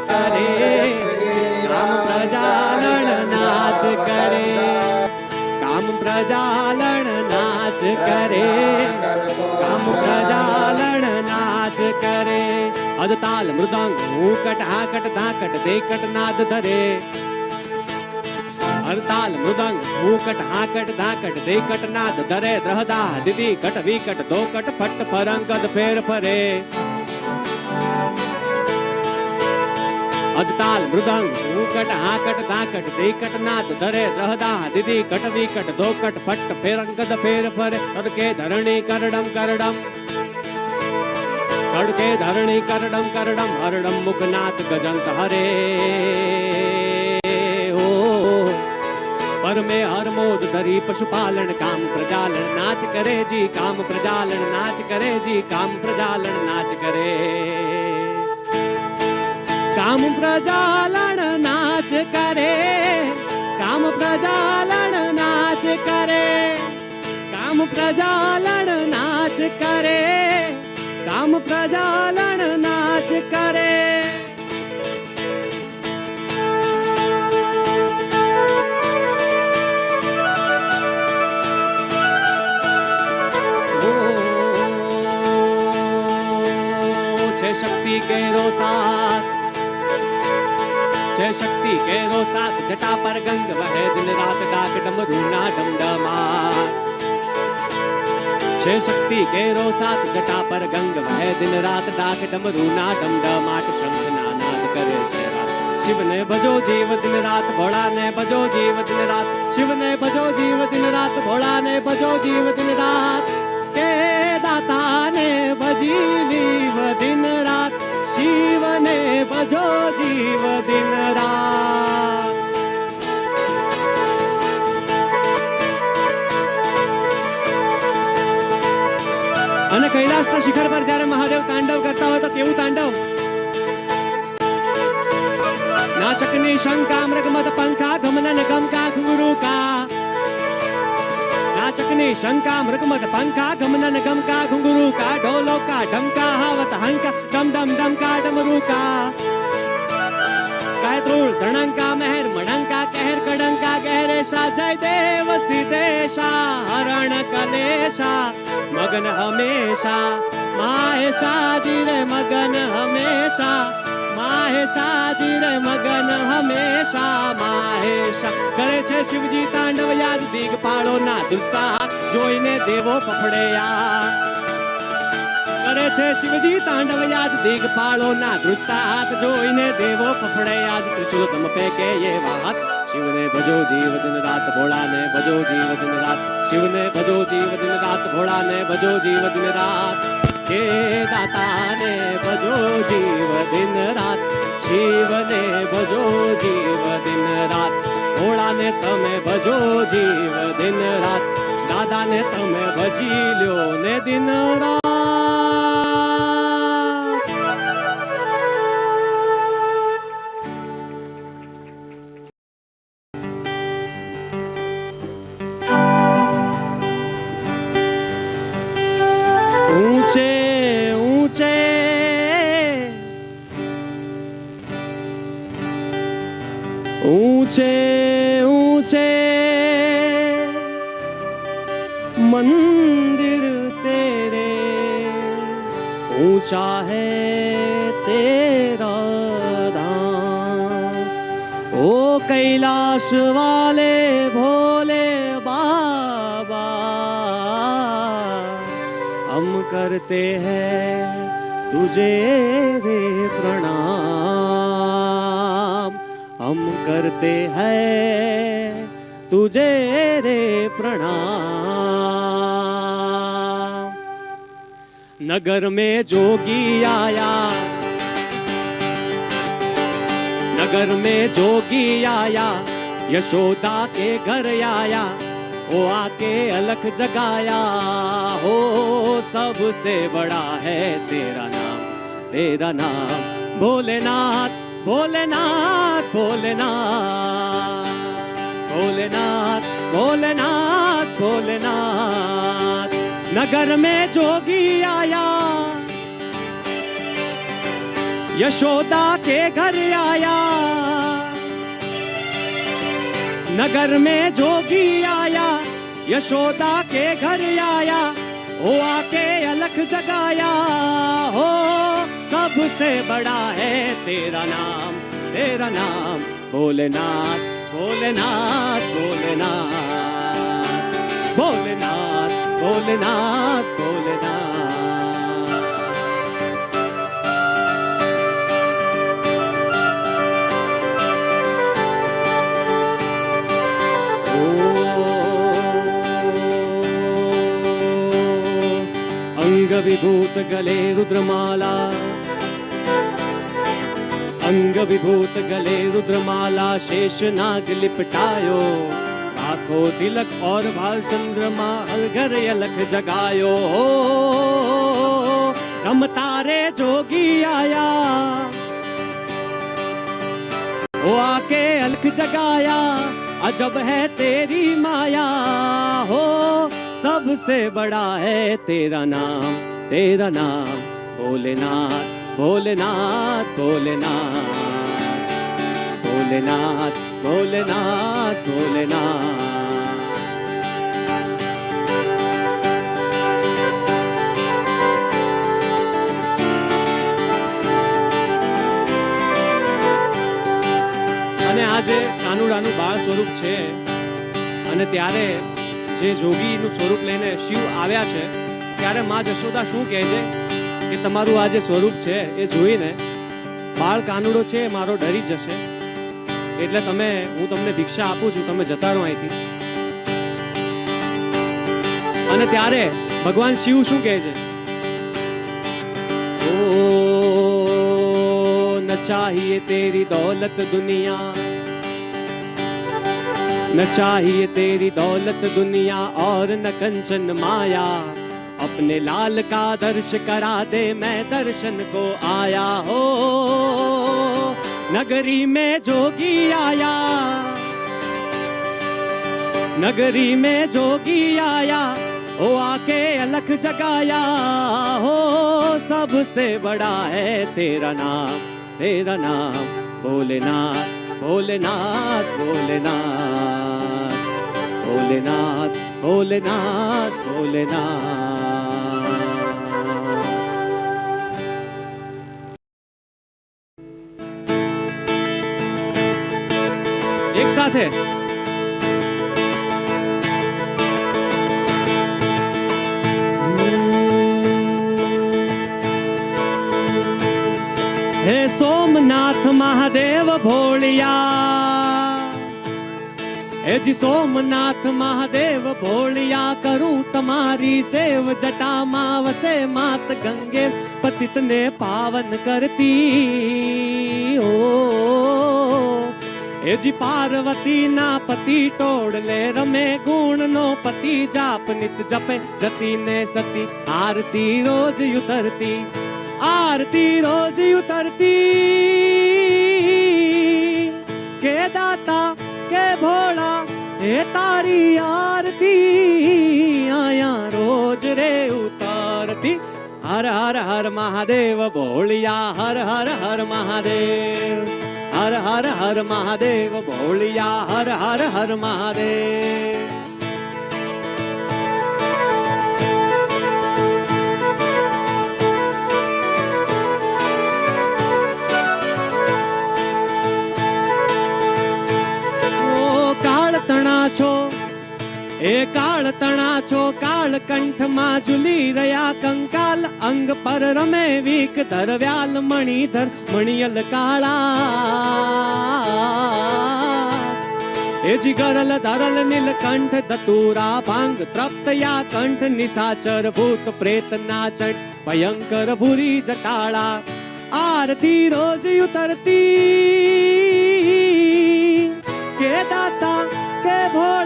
करे काम प्रजालन नाश करे। काम प्रजालन नाश करे, काम प्रजालन नाश करे। अदताल मृदंग हूकट हाकट धाकट देकट नाद धरे। हरताल मृदंग भूकट हाकट धाकट देकट नाद धरे। द्रहदा दिदी कट विकट, दोकट, फट, फरंगद, फेर, फरे। અદતાલ મૃદંગ હુકટ હાકટ ધાકટ દેકટ નાદ ધરે દ્રહદા દીદી કટ વિકટ દોકટ ફટ ફેરંગદ ફેર ફરે તડકે ધરણી કરડમ કરડમ તડકે ધરણી કરડમ કરડમ હરડમ મુખનાથ ગજંત હરે ઓ પરમે હરમોદ ધરી પશુપાલન કામ પ્રજાલન નાચ કરે જી કામ પ્રજાલન નાચ કરે જી કામ પ્રજાલન નાચ કરે काम प्रजालन नाच करे। काम प्रजालन नाच करे। काम प्रजालन नाच करे। काम प्रजालन नाच करे। शक्ति के रोसा जय शक्ति के रो साथ जटा पर गंग वह दिन रात डाक डमरू ना डमडमा जय शक्ति के रो साथ जटा पर गंग वह दिन रात डाक डमरू ना के शंख नानाद करे सेवा शिव ने भजो जीव, दिन रात भोला ने भजो जीव, दिन रात शिव ने भजो जीव, दिन रात भोला ने भजो जीव, दिन रात के दाता ने भजी लीव दिन रात શિવને ભજો જીવ દિન અને કૈલાસના શિખર પર જ્યારે મહાદેવ તાંડવ કરતા હોય તો કેવું તાંડવ? નાચકની શંકા મૃગમદ પંખા, ગમનન ગમકા ગુરુ કા નાચકની શંકા મૃગમદ પંખા, ગમનન ગમકા જય દેવ સિદ્ધેશા, હરણ કલેશા, મગન હમેશા માહેશાજી રે મગન હમેશા માહેશાજી રે મગન હમેશા, માહેશા કરે છે શિવજી તાંડવ યાદ દિગપાળો ના દુસ્સા જોઈને દેવો ફફડેયા. કરે છે શિવજી તાંડવ યાદ દિગપાળો ના દૃષ્ટા જોઈને દેવો ફફડે આજ ત્રિશુલ તમ ફેંકે એ વાત? शिव ने भजो जीव दिन रात भोला ने भजो जीव दिन रात। शिव ने भजो जीव दिन रात भोला ने भजो जीव दिन रात। हे दाता ने भजो जीव दिन रात। शिव ने भजो जीव दिन रात। भोला ने तमे भजो जीव दिन रात। दादा ने तमे भजी लो ने दिन रात। ऊँचा है तेरा धाम ओ कैलाश वाले भोले बाबा, हम करते हैं तुझे रे प्रणाम। हम करते हैं तुझे रे प्रणाम। नगर में जोगी आया। नगर में जोगी आया, यशोदा के घर आया, वो आके अलख जगाया, हो, सबसे बड़ा है तेरा नाम तेरा नाम, भोलेनाथ भोलेनाथ भोलेनाथ भोलेनाथ भोलेनाथ भोलेनाथ। नगर में जोगी आया। यशोदा के घर आया। नगर में जोगी आया, यशोदा के घर आया, वो आके अलख जगाया। हो, सबसे बड़ा है तेरा नाम तेरा नाम, भोलेनाथ भोलेनाथ भोलेनाथ। अंग विभूत गले रुद्रमाला। अंग विभूत गले रुद्रमाला शेष नाग लिपटायो। आँखों तिलक और भाल चंद्रमा अलगर अलख जगायो रम तारे जोगी आया। वो आके अलख जगाया, अजब है तेरी माया हो। सबसे बड़ा है तेरा नाम तेरा नाम, भोलेनाथ भोलेनाथ भोलेनाथ। ભોલેનાથ ભોલેનાથ ભોલેનાથ. અને આ જે કાનુડાનું બાળ સ્વરૂપ છે, અને ત્યારે જે જોગીનું સ્વરૂપ લઈને શિવ આવ્યા છે, ત્યારે મા જશોદા શું કહે છે? કે તમારું આ જે સ્વરૂપ છે, એ જોઈને બાળ કાનુડો છે, મારો ડરી જશે. એટલે તમે હું તમને ભિક્ષા આપું છું તમે જતા રહો અહીંથી અને ત્યારે ભગવાન શિવ શું કહે છે ओ न चाहिए तेरी दौलत दुनिया न चाहिए तेरी दौलत दुनिया और न कंचन माया अपने लाल का दर्श करा दे मैं दर्शन को आया हो नगरी में जोगी आया। नगरी में जोगी आया, ओ आके अलख जगाया। हो, सबसे बड़ा है तेरा नाम तेरा नाम, भोलेनाथ भोलेनाथ भोलेनाथ। भोलेनाथ भोलेनाथ भोलेनाथ। एक साथ है। हे सोमनाथ महादेव भोलिया, हे जी सोमनाथ महादेव भोलिया, करूँ तुम्हारी सेव जटा माव से मात गंगे, पतित ने पावन करती। हो એ જી પાર્વતી ના પતિ ટોળલે રમે ગુણ નો પતિ જાપ નિત જપે જતી ને સતી આરતી રોજ ઉતરતી આરતી રોજ ઉતરતી કે દાતા કે ભોળા હે તારી આરતી આયા રોજ રે ઉતરતી હર હર હર મહાદેવ ભોળિયા હર હર હર મહાદેવ હર હર હર મહાદેવ ભોળિયા હર હર હર મહાદેવ તણા છો એ કાળ તણા છો કાળ કંઠમાં ઝૂલી રહ્યા કંકાલ અંગ પર રમે વીક ધરવ્યાલ મણિધર મણિયલ કાળા એ જીગરલ ધરલ નીલકંઠ દતુરા ભાંગ તૃપ્તયા કંઠ નિશાચર ભૂત પ્રેત નાચટ ભયંકર ભૂરી જટાળા આરતી રોજ ઉતરતી કે દાતા કે ભોળા